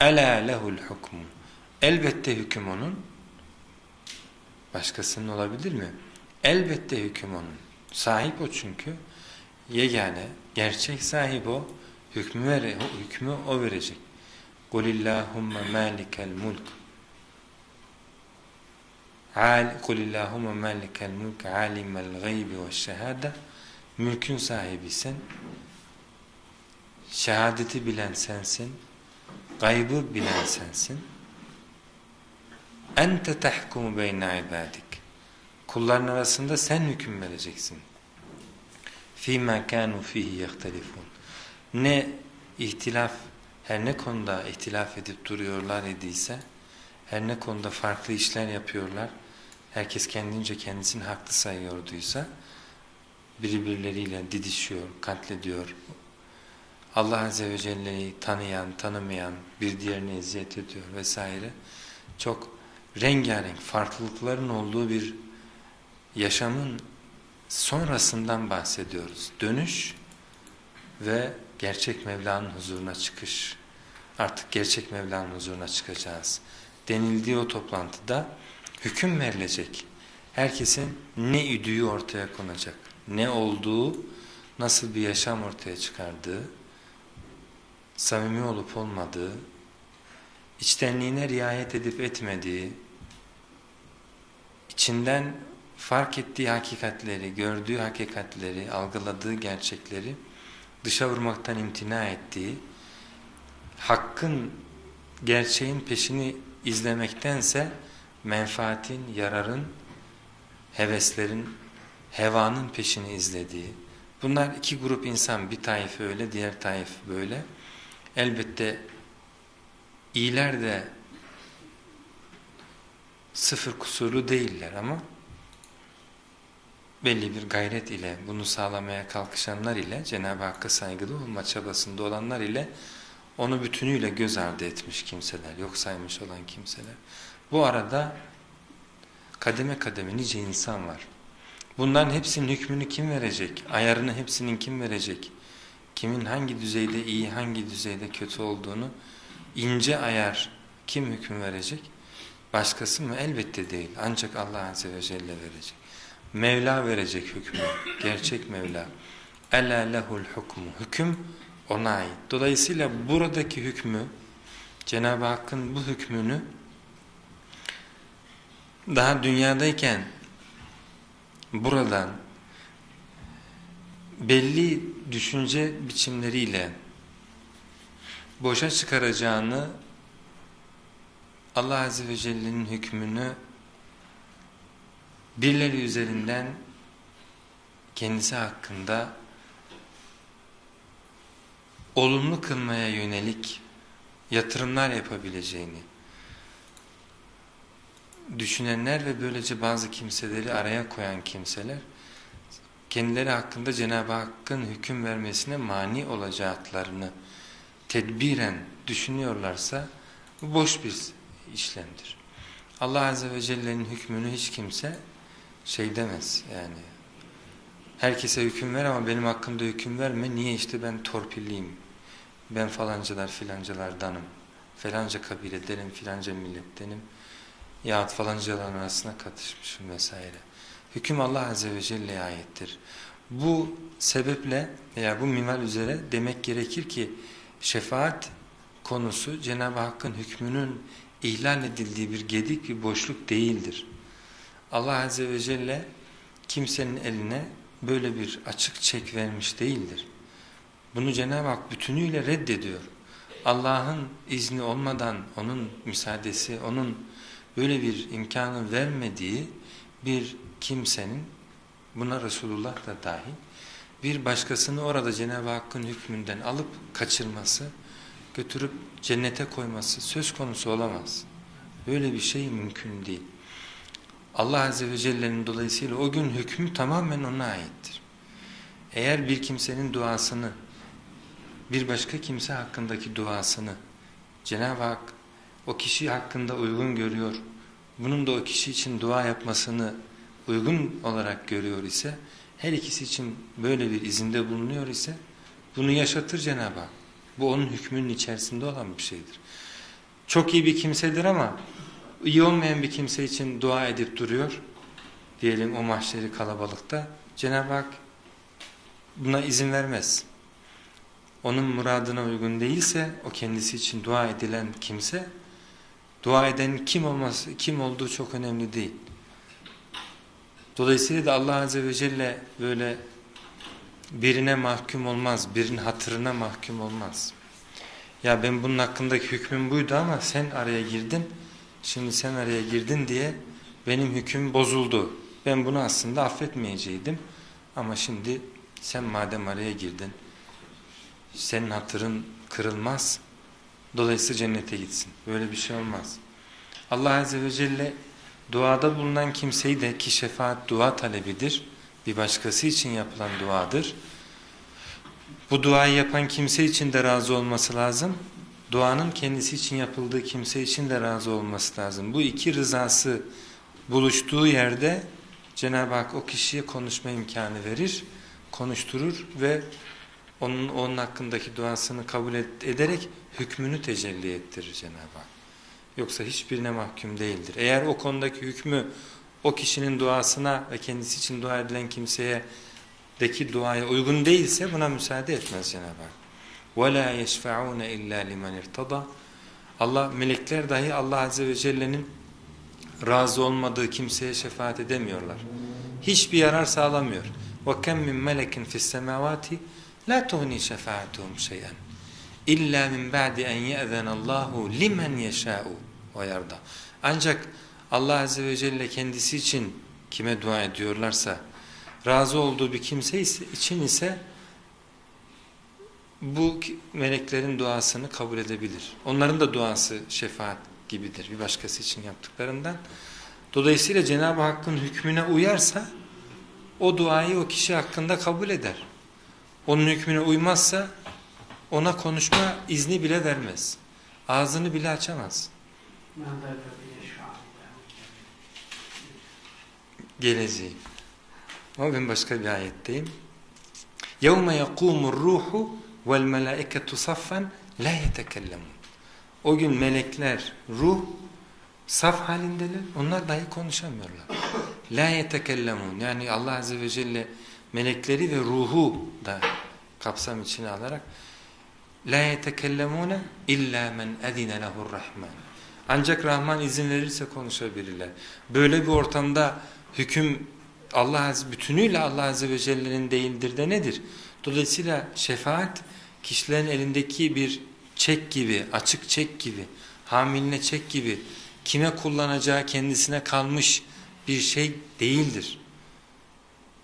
Ela lehul hukmu. Elbette hüküm onun. Başkasının olabilir mi? Elbette hüküm onun. Sahip o çünkü. Yegane, gerçek sahip o. Hükmü, vere, hükmü o verecek. Kulillahumma malikel mulk. Kulillahumma malikel mulk alimel gaybi ve şehade. Mülkün sahibi sen. Şehadeti bilen sensin. Gaybı bilen sensin. Ente tahkumu beyne ibadik. Kulların arasında sen hüküm vereceksin. Fîmâ kânû fîhî yehtelifûn. Ne ihtilaf, her ne konuda ihtilaf edip duruyorlar idiyse, her ne konuda farklı işler yapıyorlar, herkes kendince kendisini haklı sayıyorduysa, birbirleriyle didişiyor, katlediyor. Allah Azze ve Celle'yi tanıyan, tanımayan, bir diğerine eziyet ediyor vesaire. Çok rengarenk farklılıkların olduğu bir yaşamın sonrasından bahsediyoruz. Dönüş ve gerçek Mevla'nın huzuruna çıkış. Artık gerçek Mevla'nın huzuruna çıkacağız. Denildiği o toplantıda hüküm verilecek. Herkesin ne üdüğü ortaya konacak. Ne olduğu, nasıl bir yaşam ortaya çıkardığı, samimi olup olmadığı, içtenliğine riayet edip etmediği, içinden fark ettiği hakikatleri, gördüğü hakikatleri, algıladığı gerçekleri dışa vurmaktan imtina ettiği, hakkın, gerçeğin peşini izlemektense menfaatin, yararın, heveslerin, hevanın peşini izlediği, bunlar iki grup insan, bir taife öyle, diğer taife böyle. Elbette iyiler de sıfır kusurlu değiller ama belli bir gayret ile bunu sağlamaya kalkışanlar ile Cenab-ı Hakk'a saygılı olma çabasında olanlar ile onu bütünüyle göz ardı etmiş kimseler, yok saymış olan kimseler. Bu arada kademe kademe nice insan var. Bunların hepsinin hükmünü kim verecek? Ayarını hepsinin kim verecek? Kimin hangi düzeyde iyi, hangi düzeyde kötü olduğunu ince ayar kim hüküm verecek? Başkası mı? Elbette değil. Ancak Allah Azze ve Celle verecek. Mevla verecek hükmü. Gerçek Mevla. Ela lehul hukmu. Hüküm ona ait. Dolayısıyla buradaki hükmü Cenab-ı Hakk'ın bu hükmünü daha dünyadayken buradan belli düşünce biçimleriyle boşa çıkaracağını Allah Azze ve Celle'nin hükmünü birileri üzerinden kendisi hakkında olumlu kılmaya yönelik yatırımlar yapabileceğini düşünenler ve böylece bazı kimseleri araya koyan kimseler kendileri hakkında Cenab-ı Hakk'ın hüküm vermesine mani olacaklarını tedbiren düşünüyorlarsa boş bir işlemdir. Allah Azze ve Celle'nin hükmünü hiç kimse şey demez yani herkese hüküm ver ama benim hakkımda hüküm verme niye işte ben torpilliyim ben falancılar filancalardanım falanca kabiledenim filanca millettenim yahut falancaların arasına katışmışım vesaire. Hüküm Allah Azze ve Celle'ye aittir. Bu sebeple veya bu minval üzere demek gerekir ki şefaat konusu Cenab-ı Hakk'ın hükmünün ihlal edildiği bir gedik bir boşluk değildir. Allah Azze ve Celle kimsenin eline böyle bir açık çek vermiş değildir. Bunu Cenab-ı Hak bütünüyle reddediyor. Allah'ın izni olmadan, onun müsaadesi, onun böyle bir imkanı vermediği bir kimsenin, buna Resulullah da dahil, bir başkasını orada Cenab-ı Hakk'ın hükmünden alıp kaçırması, götürüp cennete koyması söz konusu olamaz. Böyle bir şey mümkün değil. Allah Azze ve Celle'nin dolayısıyla o gün hükmü tamamen ona aittir. Eğer bir kimsenin duasını, bir başka kimse hakkındaki duasını Cenab-ı Hak o kişi hakkında uygun görüyor, bunun da o kişi için dua yapmasını uygun olarak görüyor ise, her ikisi için böyle bir izinde bulunuyor ise, bunu yaşatır Cenab-ı Hak. Bu onun hükmünün içerisinde olan bir şeydir. çok iyi bir kimsedir ama iyi olmayan bir kimse için dua edip duruyor. Diyelim o mahşeri kalabalıkta. Cenab-ı Hak buna izin vermez. Onun muradına uygun değilse o kendisi için dua edilen kimse dua eden kim olması kim olduğu çok önemli değil. Dolayısıyla da Allah Azze ve Celle böyle birine mahkum olmaz, birinin hatırına mahkum olmaz. Ya ben bunun hakkındaki hükmüm buydu ama sen araya girdin, şimdi sen araya girdin diye benim hüküm bozuldu. Ben bunu aslında affetmeyeceydim ama şimdi sen madem araya girdin, senin hatırın kırılmaz, dolayısıyla cennete gitsin. Böyle bir şey olmaz. Allah Azze ve Celle duada bulunan kimseyi de ki şefaat dua talebidir, bir başkası için yapılan duadır. Bu duayı yapan kimse için de razı olması lazım. Duanın kendisi için yapıldığı kimse için de razı olması lazım. Bu iki rızası buluştuğu yerde Cenab-ı Hak o kişiye konuşma imkanı verir, konuşturur ve onun, onun hakkındaki duasını kabul ederek hükmünü tecelli ettirir Cenab-ı Hak. Yoksa hiçbirine mahkum değildir. Eğer o konudaki hükmü o kişinin duasına ve kendisi için dua edilen kimseye deki duaya uygun değilse buna müsaade etmez Cenab-ı Hak. وَلَا يَشْفَعُونَ اِلَّا لِمَنْ اِرْتَضَى Allah, melekler dahi Allah Azze ve Celle'nin razı olmadığı kimseye şefaat edemiyorlar. Hiçbir yarar sağlamıyor. وَكَمْ مِنْ مَلَكٍ فِي السَّمَاوَاتِ La tuhni şefaatum şeyen. İlla min ba'di en ye'zenallahu limen yeşâ'u ve yarda. Ancak Allah Azze ve Celle kendisi için kime dua ediyorlarsa, razı olduğu bir kimse ise, için ise bu meleklerin duasını kabul edebilir. Onların da duası şefaat gibidir bir başkası için yaptıklarından. Dolayısıyla Cenab-ı Hakk'ın hükmüne uyarsa o duayı o kişi hakkında kabul eder Onun hükmüne uymazsa ona konuşma izni bile vermez. Ağzını bile açamaz. Geleceği. Ama ben başka bir ayetteyim. يَوْمَ يَقُومُ الرُّوحُ وَالْمَلَائِكَةُ صَفًّا لَا يَتَكَلَّمُونَ O gün melekler, ruh saf halindeler. Onlar dahi konuşamıyorlar. La yetekellemun. Yani Allah Azze ve Celle melekleri ve ruhu da kapsam içine alarak La yetekellemune illa men edine rahman. Ancak Rahman izin verirse konuşabilirler. Böyle bir ortamda hüküm Allah Azze, bütünüyle Allah Azze ve Celle'nin değildir de nedir? Dolayısıyla şefaat kişilerin elindeki bir çek gibi, açık çek gibi, hamiline çek gibi kime kullanacağı kendisine kalmış bir şey değildir.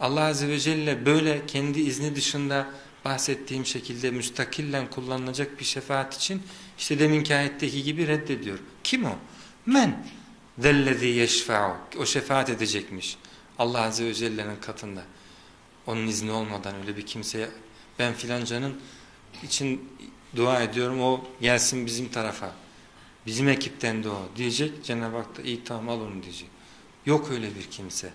Allah Azze ve Celle böyle kendi izni dışında bahsettiğim şekilde müstakillen kullanılacak bir şefaat için işte deminki ayetteki gibi reddediyor. Kim o? Men zellezî yeşfe'u. O şefaat edecekmiş. Allah Azze ve Celle'nin katında. Onun izni olmadan öyle bir kimseye ben filancanın için dua ediyorum o gelsin bizim tarafa. Bizim ekipten de o diyecek. Cenab-ı Hak da iyi tamam al onu diyecek. Yok öyle bir kimse.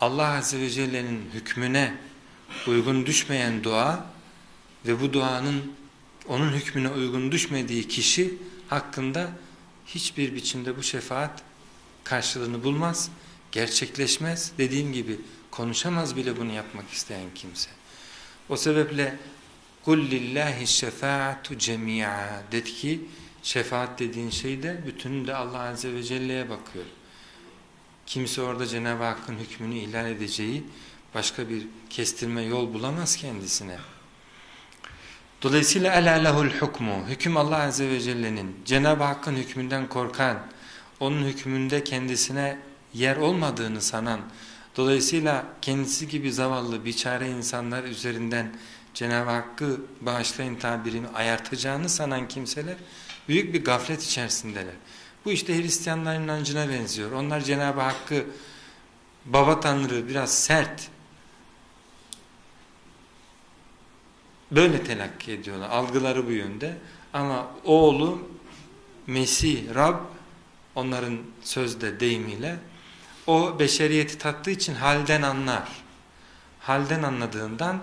Allah Azze ve Celle'nin hükmüne uygun düşmeyen dua ve bu duanın onun hükmüne uygun düşmediği kişi hakkında hiçbir biçimde bu şefaat karşılığını bulmaz, gerçekleşmez. Dediğim gibi konuşamaz bile bunu yapmak isteyen kimse. O sebeple قُلْ لِلّٰهِ الشَّفَاعَةُ جَمِيعًا dedi ki şefaat dediğin şey de bütünü de Allah Azze ve Celle'ye bakıyor. Kimse orada Cenab-ı Hakk'ın hükmünü ihlal edeceği başka bir kestirme yol bulamaz kendisine. Dolayısıyla ela lehul hukmu. Hüküm Allah Azze ve Celle'nin. Cenab-ı Hakk'ın hükmünden korkan, onun hükmünde kendisine yer olmadığını sanan, dolayısıyla kendisi gibi zavallı, biçare insanlar üzerinden Cenab-ı Hakk'ı bağışlayın tabirimi ayartacağını sanan kimseler büyük bir gaflet içerisindeler. Bu işte Hristiyanların inancına benziyor. Onlar Cenab-ı Hakk'ı baba tanrı biraz sert, böyle telakki ediyorlar. Algıları bu yönde. Ama oğlu Mesih, Rab onların sözde deyimiyle o beşeriyeti tattığı için halden anlar. Halden anladığından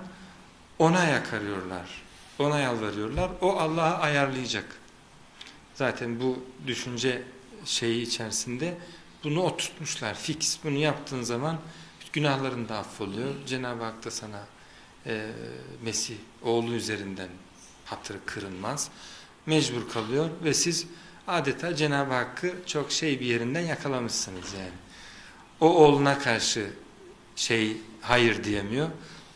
ona yakarıyorlar. Ona yalvarıyorlar. O Allah'a ayarlayacak. Zaten bu düşünce şeyi içerisinde bunu oturtmuşlar. Fix. Bunu yaptığın zaman günahların da affoluyor. Cenab-ı Hak da sana e, Mesih oğlu üzerinden hatırı kırılmaz. Mecbur kalıyor ve siz adeta Cenab-ı Hakk'ı çok şey bir yerinden yakalamışsınız yani. O oğluna karşı şey hayır diyemiyor.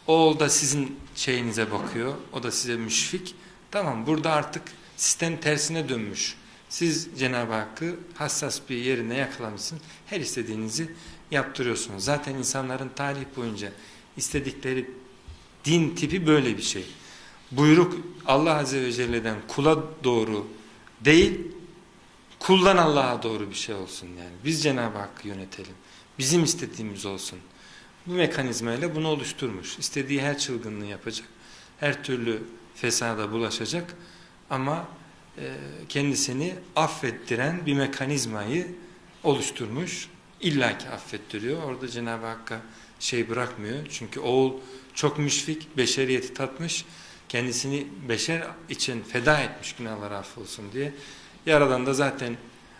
Oğul da sizin şeyinize bakıyor. O da size müşfik. Tamam burada artık sistem tersine dönmüş. Siz Cenab-ı Hakk'ı hassas bir yerine yakalamışsınız. Her istediğinizi yaptırıyorsunuz. Zaten insanların tarih boyunca istedikleri din tipi böyle bir şey. Buyruk Allah Azze ve Celle'den kula doğru değil, kuldan Allah'a doğru bir şey olsun yani. Biz Cenab-ı Hakk'ı yönetelim. Bizim istediğimiz olsun. Bu mekanizmayla bunu oluşturmuş. İstediği her çılgınlığı yapacak. Her türlü fesada bulaşacak. Ama e, kendisini affettiren bir mekanizmayı oluşturmuş. İlla ki affettiriyor. Orada Cenab-ı Hakk'a şey bırakmıyor. Çünkü oğul çok müşfik, beşeriyeti tatmış. Kendisini beşer için feda etmiş günahlar affolsun diye. Yaradan da zaten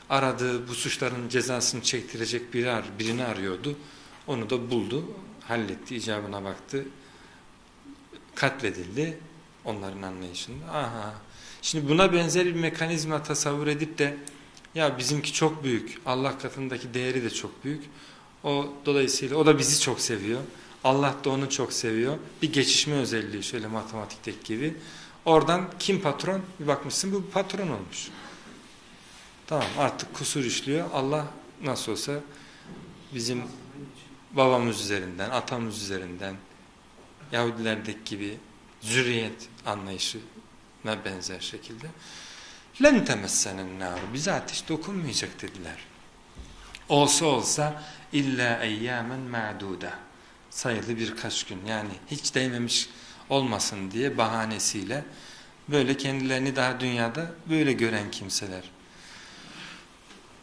aradığı bu suçların cezasını çektirecek biri ar birini arıyordu. Onu da buldu, halletti, icabına baktı. Katledildi onların anlayışında. Aha. Şimdi buna benzer bir mekanizma tasavvur edip de ya bizimki çok büyük, Allah katındaki değeri de çok büyük. O dolayısıyla o da bizi çok seviyor. Allah da onu çok seviyor. Bir geçişme özelliği şöyle matematikteki gibi. Oradan kim patron? Bir bakmışsın bu patron olmuş. Tamam artık kusur işliyor. Allah nasıl olsa bizim babamız üzerinden, atamız üzerinden Yahudilerdeki gibi zürriyet anlayışına benzer şekilde len temessenen nar bize ateş dokunmayacak dediler. Olsa olsa illa eyyamen ma'duda sayılı birkaç gün yani hiç değmemiş olmasın diye bahanesiyle böyle kendilerini daha dünyada böyle gören kimseler.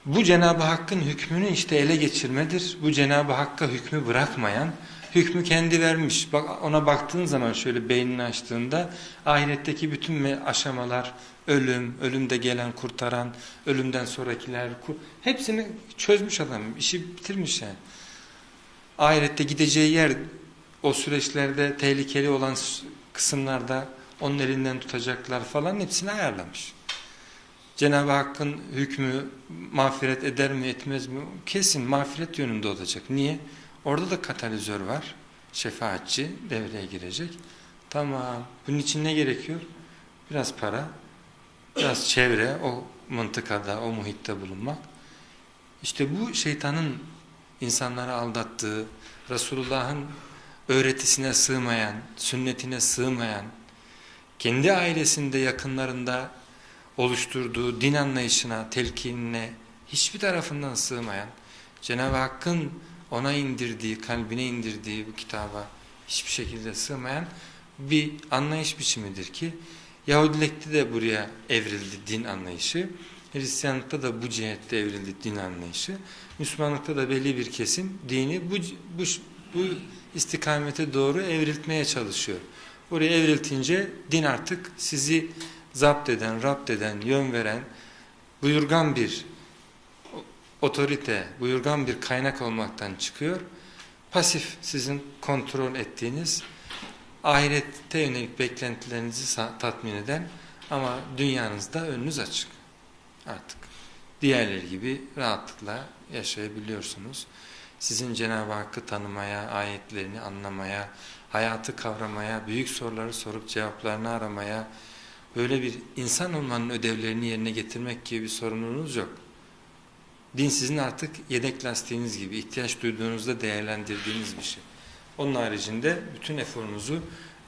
Bu Cenab-ı Hakk'ın hükmünü işte ele geçirmedir. Bu Cenab-ı Hakk'a hükmü bırakmayan, hükmü kendi vermiş. Bak ona baktığın zaman şöyle beynini açtığında ahiretteki bütün aşamalar, ölüm, ölümde gelen kurtaran, ölümden sonrakiler, hepsini çözmüş adam, işi bitirmiş yani. Ahirette gideceği yer o süreçlerde tehlikeli olan kısımlarda onun elinden tutacaklar falan hepsini ayarlamış. Cenab-ı Hakk'ın hükmü mağfiret eder mi etmez mi? Kesin mağfiret yönünde olacak. Niye? Orada da katalizör var. Şefaatçi devreye girecek. Tamam. Bunun için ne gerekiyor? Biraz para, biraz çevre, o mıntıkada, o muhitte bulunmak. İşte bu şeytanın insanları aldattığı, Resulullah'ın öğretisine sığmayan, sünnetine sığmayan, kendi ailesinde yakınlarında oluşturduğu din anlayışına, telkinine hiçbir tarafından sığmayan, Cenab-ı Hakk'ın ona indirdiği, kalbine indirdiği bu kitaba hiçbir şekilde sığmayan bir anlayış biçimidir ki Yahudilikte de buraya evrildi din anlayışı. Hristiyanlıkta da bu cihette evrildi din anlayışı. Müslümanlıkta da belli bir kesim dini bu, bu, bu istikamete doğru evriltmeye çalışıyor. Buraya evriltince din artık sizi zapt eden, rapt eden, yön veren, buyurgan bir otorite, buyurgan bir kaynak olmaktan çıkıyor. Pasif sizin kontrol ettiğiniz, ahirette yönelik beklentilerinizi tatmin eden ama dünyanızda önünüz açık artık. Diğerleri gibi rahatlıkla yaşayabiliyorsunuz. Sizin Cenab-ı Hakk'ı tanımaya, ayetlerini anlamaya, hayatı kavramaya, büyük soruları sorup cevaplarını aramaya, böyle bir insan olmanın ödevlerini yerine getirmek gibi bir sorumluluğunuz yok. Din sizin artık yedek lastiğiniz gibi ihtiyaç duyduğunuzda değerlendirdiğiniz bir şey. Onun haricinde bütün eforunuzu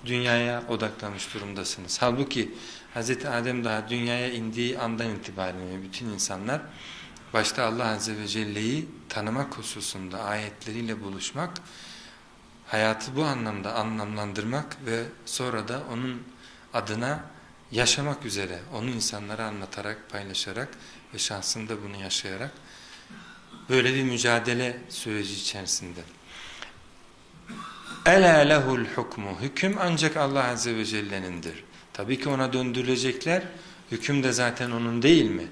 dünyaya odaklamış durumdasınız. Halbuki Hz. Adem daha dünyaya indiği andan itibaren bütün insanlar başta Allah Azze ve Celle'yi tanımak hususunda ayetleriyle buluşmak, hayatı bu anlamda anlamlandırmak ve sonra da onun adına yaşamak üzere, onu insanlara anlatarak, paylaşarak ve şansında bunu yaşayarak böyle bir mücadele süreci içerisinde. Ela lehul hukmu. Hüküm ancak Allah Azze ve Celle'nindir. Tabii ki ona döndürülecekler. Hüküm de zaten onun değil mi?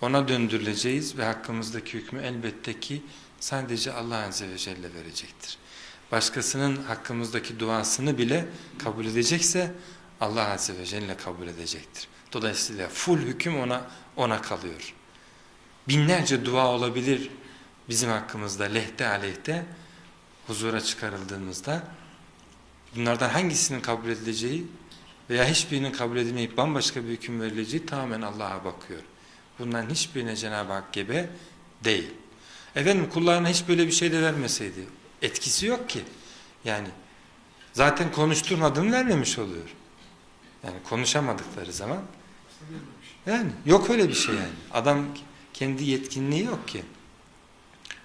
Ona döndürüleceğiz ve hakkımızdaki hükmü elbette ki sadece Allah Azze ve Celle verecektir. Başkasının hakkımızdaki duasını bile kabul edecekse Allah Azze ve Celle kabul edecektir. Dolayısıyla full hüküm ona ona kalıyor. Binlerce dua olabilir bizim hakkımızda lehte aleyhte huzura çıkarıldığımızda bunlardan hangisinin kabul edileceği veya hiçbirinin kabul edilmeyip bambaşka bir hüküm verileceği tamamen Allah'a bakıyor. Bunların hiçbirine Cenab-ı Hak gebe değil. Efendim kullarına hiç böyle bir şey de vermeseydi etkisi yok ki. Yani zaten konuşturmadığını vermemiş oluyor. Yani konuşamadıkları zaman yani yok öyle bir şey yani. Adam kendi yetkinliği yok ki.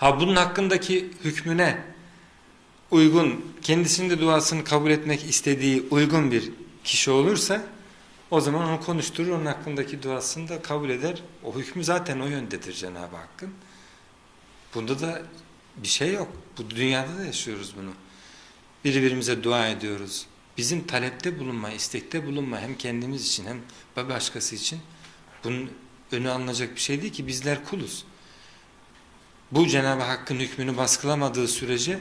Ha bunun hakkındaki hükmüne uygun, kendisinin de duasını kabul etmek istediği uygun bir kişi olursa o zaman onu konuşturur, onun hakkındaki duasını da kabul eder. O hükmü zaten o yöndedir Cenab-ı Hakk'ın. Bunda da bir şey yok. Bu dünyada da yaşıyoruz bunu. Birbirimize dua ediyoruz. Bizim talepte bulunma, istekte bulunma hem kendimiz için hem başkası için bunun önü alınacak bir şey değil ki bizler kuluz. Bu Cenab-ı Hakk'ın hükmünü baskılamadığı sürece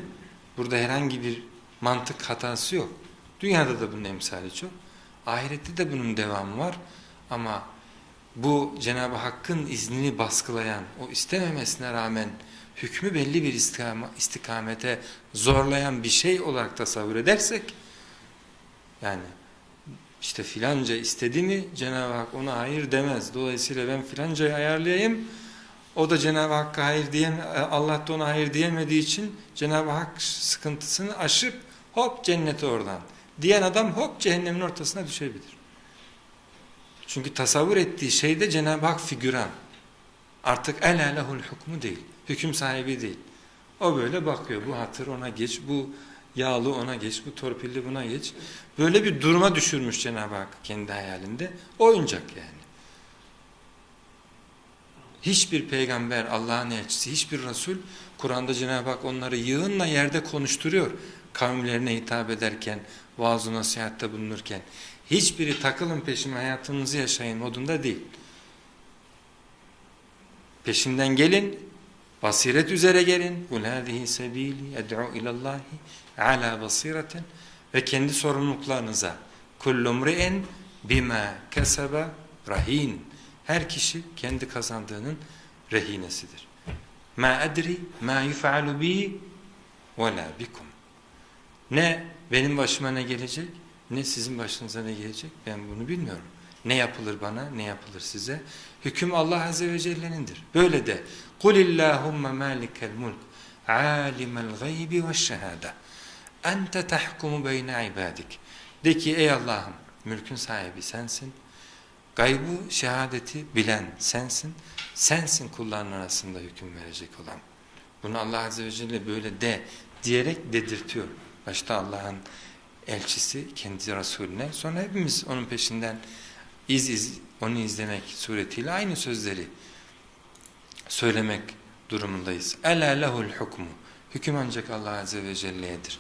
burada herhangi bir mantık hatası yok. Dünyada da bunun emsali çok. Ahirette de bunun devamı var. Ama bu Cenab-ı Hakk'ın iznini baskılayan, o istememesine rağmen hükmü belli bir istikamete zorlayan bir şey olarak tasavvur edersek, yani işte filanca istedi mi Cenab-ı Hak ona hayır demez. Dolayısıyla ben filancayı ayarlayayım, o da Cenab-ı Hakk'a hayır diyem Allah da ona hayır diyemediği için Cenab-ı Hak sıkıntısını aşıp hop cennete oradan. Diyen adam hop cehennemin ortasına düşebilir. Çünkü tasavvur ettiği şey de Cenab-ı Hak figüran. Artık el alehul hukmu değil. Hüküm sahibi değil. O böyle bakıyor. Bu hatır ona geç, bu yağlı ona geç, bu torpilli buna geç. Böyle bir duruma düşürmüş Cenab-ı Hak kendi hayalinde. Oyuncak yani. Hiçbir peygamber, Allah'ın elçisi, hiçbir Resul Kur'an'da Cenab-ı Hak onları yığınla yerde konuşturuyor. Kavimlerine hitap ederken, vaaz-ı nasihatte bulunurken. Hiçbiri takılın peşime hayatınızı yaşayın modunda değil. Peşinden gelin, basiret üzere gelin. قُلْ هَذِهِ سَب۪يلِ اَدْعُوا اِلَى اللّٰهِ عَلَى بَصِيرَةٍ Ve kendi sorumluluklarınıza كُلُّ مْرِئٍ بِمَا كَسَبَ رَه۪ينَ Her kişi kendi kazandığının rehinesidir. مَا اَدْرِ مَا يُفَعَلُ بِي وَلَا بِكُمْ Ne benim başıma ne gelecek, ne sizin başınıza ne gelecek ben bunu bilmiyorum. Ne yapılır bana, ne yapılır size? Hüküm Allah Azze ve Celle'nindir. Böyle de قُلِ اللّٰهُمَّ مَالِكَ الْمُلْكِ عَالِمَ الْغَيْبِ وَالشَّهَادَةِ اَنْتَ تَحْكُمُ بَيْنَ عِبَادِكِ De ki ey Allah'ım mülkün sahibi sensin. Gaybı, şehadeti bilen sensin. Sensin kulların arasında hüküm verecek olan. Bunu Allah Azze ve Celle böyle de diyerek dedirtiyor. Başta Allah'ın elçisi kendi Resulüne sonra hepimiz onun peşinden iz iz onu izlemek suretiyle aynı sözleri söylemek durumundayız. Ela lehul hukmu. Hüküm ancak Allah Azze ve Celle'yedir.